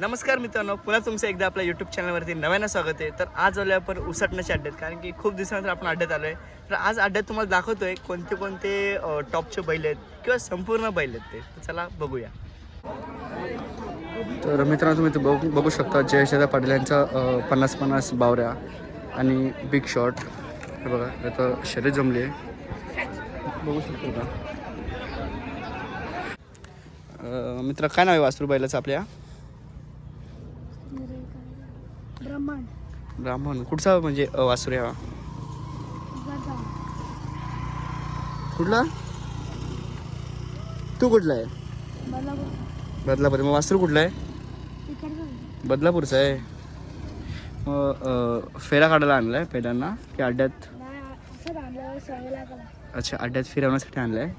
नमस्कार मित्रांनो पुन्हा तुमचं एकदा आपल्या यूट्यूब चॅनलवरती नव्यानं स्वागत आहे. तर आज आलो आपण उसटण्याच्या अड्ड्यात कारण की खूप दिवसानंतर आपण अड्ड्यात आलो आहे तर आज अड्ड्यात तुम्हाला दाखवतोय कोणते कोणते टॉपचे बैल आहेत किंवा संपूर्ण बैल आहेत ते. तर चला बघूया. तर मित्रांनो तुम्ही बघू बघू शकता जयशदा पाटील यांचा पन्नास पन्नास बावऱ्या आणि बिग शॉट हे बघा आता शरीर जमली आहे. बघू शकतो का? मित्र काय नाव आहे वासरू बैलाचं आपल्या? ब्रह्मांड ब्राह्मण. कुठचा म्हणजे वासरू हा कुठला? तू कुठला आहे? बदलापूर. मग वासरू कुठला आहे? बदलापूरचा आहे. मग फेरा काढायला आणला आहे पहिल्यांदा की अड्ड्यात? अच्छा अड्ड्यात फिरवण्यासाठी आणलं आहे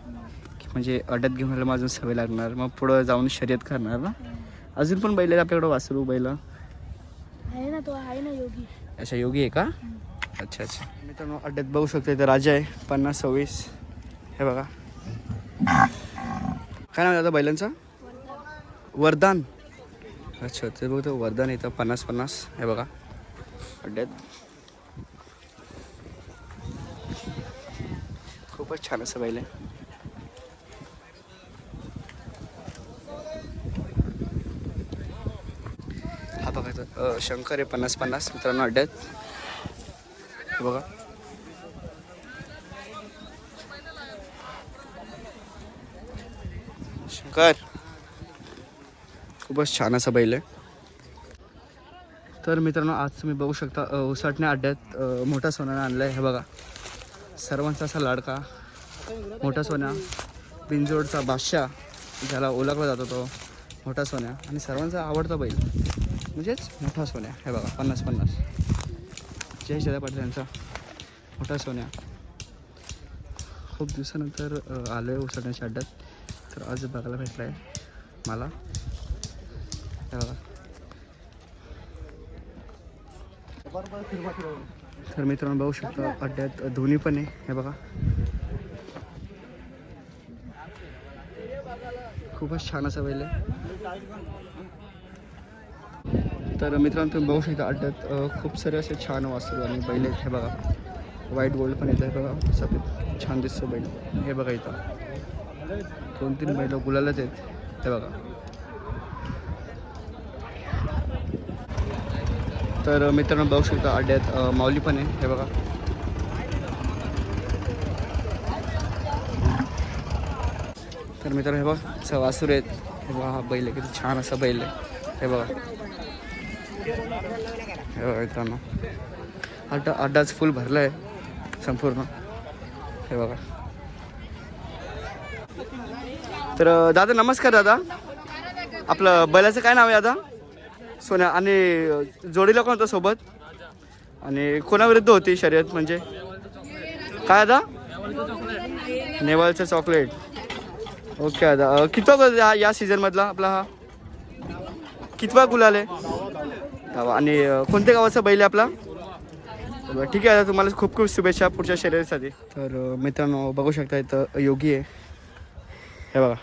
की म्हणजे अड्ड्यात घेऊन आलं अजून सवय लागणार. मग पुढं जाऊन शर्यत करणार ना? अजून पण बैल आपल्याकडं वासरू बैल? तो आहे ना योगी. अच्छा योगी आहे का? अच्छा अच्छा. मित्रांनो अड्ड्यात बघू शकतो इथं राजा आहे पन्नास सव्वीस. हे बघा. काय नाव दादा बैलांचं? वरदान. अच्छा ते बघतो वरदान इथं पन्नास पन्नास. हे बघा. अड्ड्यात. खूपच छान असं बैल आहे. बघायचं बघा शंकर आहे पन्नास पन्नास मित्रांनो अड्ड्यात. हे बघा. शंकर. खूपच छान असं बैल आहे. तर मित्रांनो आज तुम्ही बघू शकता उसाटण्या अड्ड्यात मोठा सोन्यानं आणलं आहे हे बघा. सर्वांचा असा लाडका मोठा सोन्या. बिंजोडचा बादशाह ज्याला ओळखला जातो तो. मोठा सोन्या आणि सर्वांचा आवडता बैल म्हणजेच मोठा सोन्या. हे बघा पन्नास पन्नास. जय शेदा पाटील यांचा मोठा सोन्या. खूप दिवसानंतर आलो आहे उसळण्याच्या अड्ड्यात. तर आज बघायला भेटला आहे मला. हे बघा. तर मित्रांनो बघू शकता अड्ड्यात धोनी पण आहे. हे बघा. खूपच छान असं बैल आहे. तर मित्रांनो तुम्ही बघू शकता अड्ड्यात खूप सारे असे छान वासरू आणि बैल आहेत. हे बघा व्हाईट गोल्ड पण येतं हे बघा सफेद छान दिसतं बैल. हे बघा इथं. दोन तीन बैल गुलालच आहेत. हे बघा. तर मित्रांनो बघू शकता अड्ड्यात माऊली पण आहे. हे बघा. तर मित्रांनो हे बघा सवासूर आहेत. हे बघा हा बैल आहे किती छान असा बैल आहे. हे बघा. हे बघा मित्रांनो अड्डा अड्डाच फुल भरला आहे संपूर्ण. हे बघा. तर दादा नमस्कार दादा. आपलं बैलाचं काय नाव आहे दादा? सोन्या आणि जोडीला कोण होतं सोबत? आणि कोणाविरुद्ध होती शर्यत म्हणजे? काय दादा? नेवालचं चॉकलेट. ओके दादा अ, कितवा गोल या या सीझनमधला आपला हा? कितवा गुलाल आहे आणि अ, कोणत्या गावाचा बैल आहे आपला? बरं, ठीक आहे दादा तुम्हाला खूप खूप शुभेच्छा पुढच्या शर्यतीसाठी. तर मित्रांनो बघू शकता इथं योगी आहे. हे बघा.